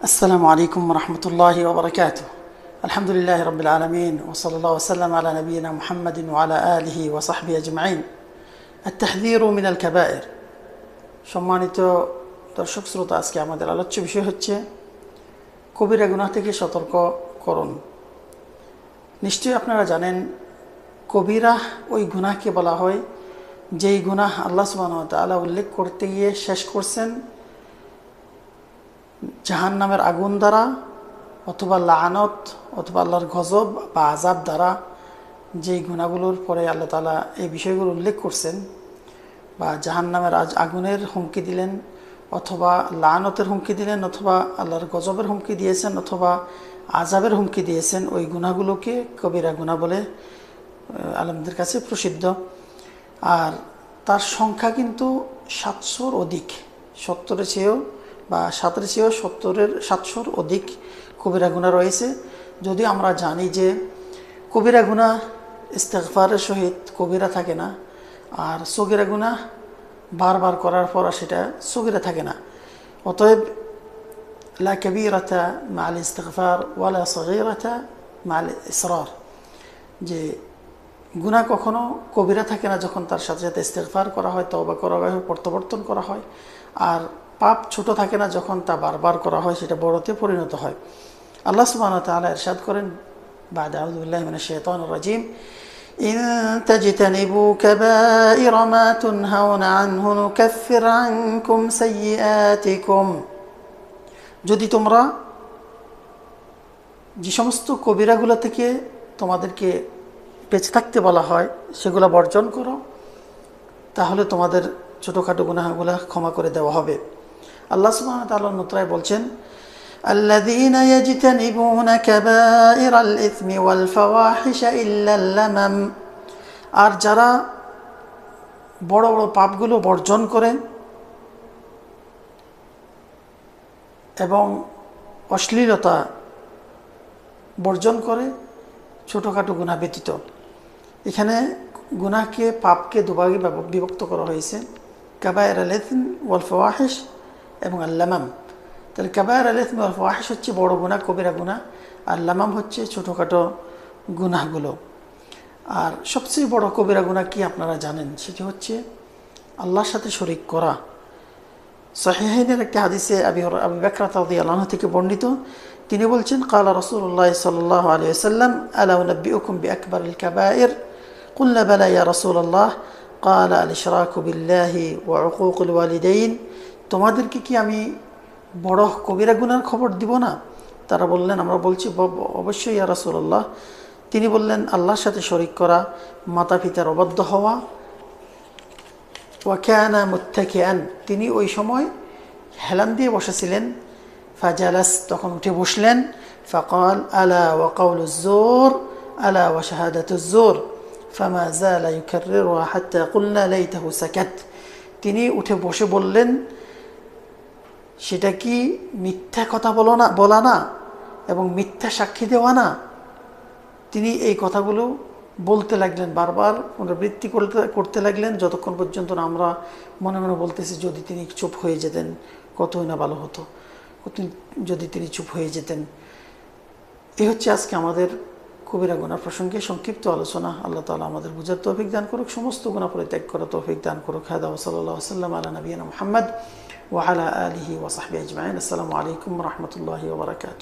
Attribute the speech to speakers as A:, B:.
A: السلام عليكم ورحمة الله وبركاته الحمد لله رب العالمين وصلى الله وسلم على نبينا محمد وعلى آله وصحبه أجمعين التحذير من الكبائر সম্মানিত দর্শক শ্রোতা আজকে আমাদের আলোচ্য বিষয় হচ্ছে কবিরা গুনাহ থেকে সতর্ক করুন নিশ্চয়ই আপনারা জানেন কবিরা ওই গুনাহকে বলা হয় যেই গুনাহ আল্লাহ সুবাহ তালা উল্লেখ করতে গিয়ে শেষ করছেন জাহান নামের আগুন দ্বারা অথবা লানত অথবা আল্লাহর গজব বা আজাব দ্বারা যেই গুণাগুলোর পরে আল্লাহ তালা এই বিষয়গুলো উল্লেখ করছেন বা জাহান নামের আজ আগুনের হুমকি দিলেন অথবা লানতের হুমকি দিলেন অথবা আল্লাহর গজবের হুমকি দিয়েছেন অথবা আজাবের হুমকি দিয়েছেন, ওই গুণাগুলোকে কবিরা গুণা বলে আলমদের কাছে প্রসিদ্ধ। আর তার সংখ্যা কিন্তু সাতশোর অধিক, সত্তরের চেয়েও বা সাতের চেয়েও সত্তরের সাতশোর অধিক কবিরা গুণা রয়েছে। যদি আমরা জানি যে কবিরা গুণা ইস্তেকফারের সহিত কবিরা থাকে না, আর সগিরা গুণা বারবার করার পর সেটা সগিরা থাকে না। অতএব, লা কবিরাতা মাল ইস্তেকফার ওয়ালা সগিরাতা মাল ইসরার। যে গুণা কখনো কবিরা থাকে না যখন তার সাথে সাথে ইস্তেকফার করা হয় তবা করা হয়, প্রত্যাবর্তন করা হয়। আর পাপ ছোট থাকে না যখন তা বারবার করা হয় সেটা বড়তে পরিণত হয় আল্লাহ সুবাহ তালা এরশাদ করেন بعد أعوذ بالله من الشيطان الرجيم إن تجتنبوا كبائر ما تنهون عنه نكفر عنكم سيئاتكم যদি তোমরা যে সমস্ত কবিরাগুলো থেকে তোমাদেরকে বেঁচে থাকতে বলা হয় সেগুলো বর্জন করো তাহলে তোমাদের ছোটোখাটো গুনাহগুলো ক্ষমা করে দেওয়া হবে আল্লাহ সুবাহ তাল্লাহ নতরায় বলছেন الذين يجتنبون كبائر الإثم والفواحش إلا اللمم আর যারা বড় বড় পাপগুলো বর্জন করে এবং অশ্লীলতা বর্জন করে ছোটোখাটো গুণা ব্যতীত এখানে গুনাহকে পাপকে দুভাগে বিভক্ত করা হয়েছে কাবায়ের আলেথিন ওয়াল ফওয়াহিস এবং আল্লামাম তাহলে কাবায়ের আলেথিন ওয়াল ফওয়াহিস হচ্ছে বড় গুণা কবিরা গুণা আর লামাম হচ্ছে ছোটোখাটো গুনাহগুলো আর সবচেয়ে বড় কবিরা গুণা কি আপনারা জানেন সেটি হচ্ছে আল্লাহর সাথে শরিক করা সাহেহিনের একটি হাদিসে আবি আবি বেকরাত আল্লাহ থেকে বর্ণিত তিনি বলছেন কালা রসুল্লাহ সাল্লাহ আলিয়া সাল্লাম আলা নব্বী উকুম বি আকবর কাবায়ের قلنا بلى يا رسول الله قال الاشراك بالله وعقوق الوالدين তোমাদেরকে কি আমি বড় কবিরা গুনার খবর দিব না? তারা বললেন, আমরা বলছি অবশ্যই ইয়া রাসূলুল্লাহ। তিনি বললেন, আল্লাহর সাথে শরিক করা, মাতা পিতার অবাধ্য হওয়া। ওয়াকানা মুত্তাকিয়ান তিনি ওই সময় হেলান দিয়ে বসেছিলেন। ফাজালাস, তখন উঠে বসলেন। ফকাল আলা ওয়াকাউলুজ্জোর আলা ওয়া শাহাদাতুজ্জোর ফামা জালা ইউকাররিরুহা হাত্তা কুলনা লাইতাহু সাকাত। তিনি উঠে বসে বললেন সেটা কি মিথ্যা কথা বলো না, বলা না এবং মিথ্যা সাক্ষী দেওয়া না? তিনি এই কথাগুলো বলতে লাগলেন, বারবার পুনরাবৃত্তি করতে করতে লাগলেন। যতক্ষণ পর্যন্ত না আমরা মনে মনে বলতেছি, যদি তিনি চুপ হয়ে যেতেন, কতই না ভালো হতো। যদি তিনি চুপ হয়ে যেতেন। এ হচ্ছে আজকে আমাদের কবিরা গোনা প্রসঙ্গে সংক্ষিপ্ত আলোচনা। আল্লাহ তালা আমাদের বুঝার তৌফিক দান করুক, সমস্ত গোনা পরিত্যাগ করা তৌফিক দান করুক। হায়দা সাল্লাহ সাল্লাম আলা নবীন মোহাম্মদ ওয়ালা আলহি ওয়াসাহবি আজমাইন। আসসালামু আলাইকুম রহমতুল্লাহি ওবরাকাত